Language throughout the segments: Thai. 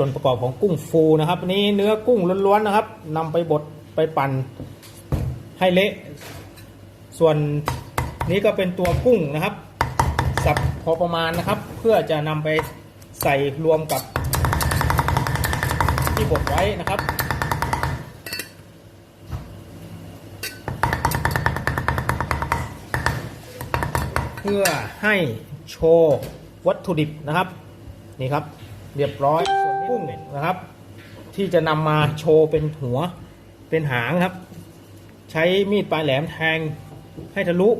ส่วนประกอบของกุ้งฟูนะครับอันนี้เนื้อกุ้งล้วนๆนะครับนำไปบดไปปั่นให้เละ ส่วนนี้ก็เป็นตัวกุ้งนะครับ สับพอประมาณนะครับ เพื่อจะนำไปใส่รวมกับ ที่บดไว้นะครับเพื่อให้โชว์วัตถุดิบนะครับ นี่ครับ เรียบร้อยส่ว กุ้งนะครับ ที่จะนำมาโชว์เป็นหัวเป็นหางครับ ใช้มีดปลายแหลมแทงให้ทะลุ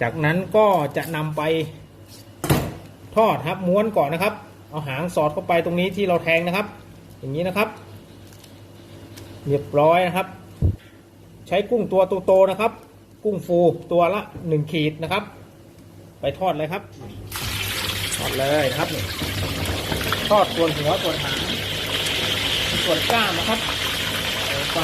จากนั้นก็จะนำไปทอดครับม้วนก่อนนะครับ เอาหางสอดเข้าไปตรงนี้ที่เราแทงนะครับ อย่างนี้นะครับ เรียบร้อยนะครับ ใช้กุ้งตัวโตๆนะครับ กุ้งฟูตัวละหนึ่งขีดนะครับ ไปทอดเลยครับ ทอดเลยนะครับ ทอดส่วนหัวส่วนหางส่วนกล้ามนะครับไป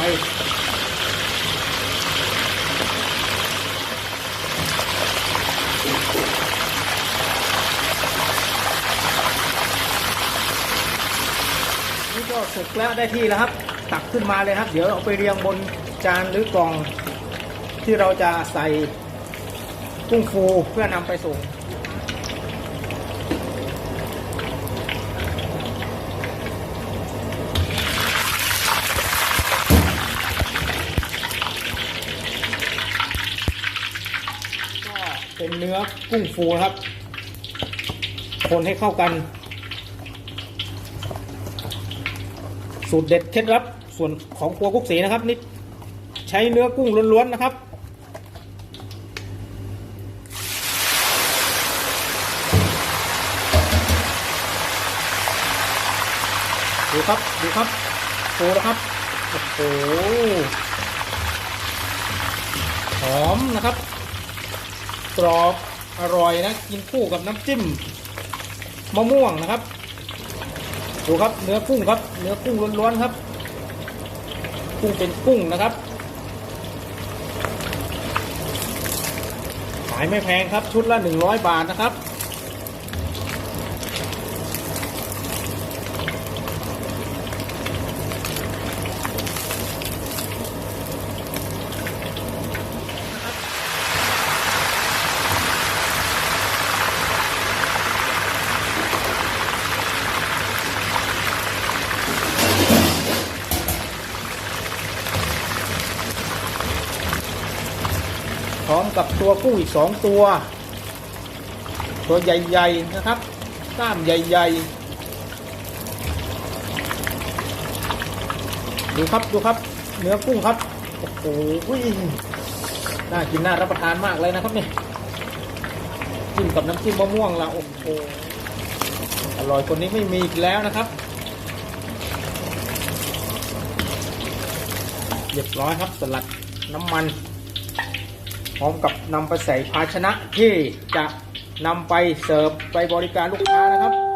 นี่ก็สุกแล้วได้ที่แล้วครับ ตักขึ้นมาเลยครับ เดี๋ยวเอาไปเรียงบนจานหรือกล่องที่เราจะใส่กุ้งฟูเพื่อนำไปส่ง เป็นเนื้อกุ้งฟูนะครับ คนให้เข้ากัน สูตรเด็ดเคล็ดลับส่วนของครัวกุ๊กสีนะครับนี่ใช้เนื้อกุ้งล้วนๆนะครับดูครับดูครับโชว์นะครับโอ้โหหอมนะครับ กรอบอร่อยนะ กินคู่กับน้ำจิ้มมะม่วงนะครับ ดูครับเนื้อกุ้งครับ เนื้อกุ้งล้วนๆครับ กุ้งเป็นกุ้งนะครับ ขายไม่แพงครับชุดละ 100 บาทนะครับ พร้อมกับตัวกุ้งอีกสองตัว ตัวใหญ่ๆนะครับกล้ามใหญ่ๆ ดูครับดูครับ เนื้อกุ้งครับ โอ้โหน่ากินน่ารับประทานมากเลยนะครับเนี่ยจิ้มกับน้ำจิ้มมะม่วงละโอ้โหอร่อยคนนี้ไม่มีอีกแล้วนะครับเรียบร้อยครับสลัดน้ำมัน พร้อมกับนำไปใส่ภาชนะที่จะนำไปเสิร์ฟไปบริการลูกค้านะครับ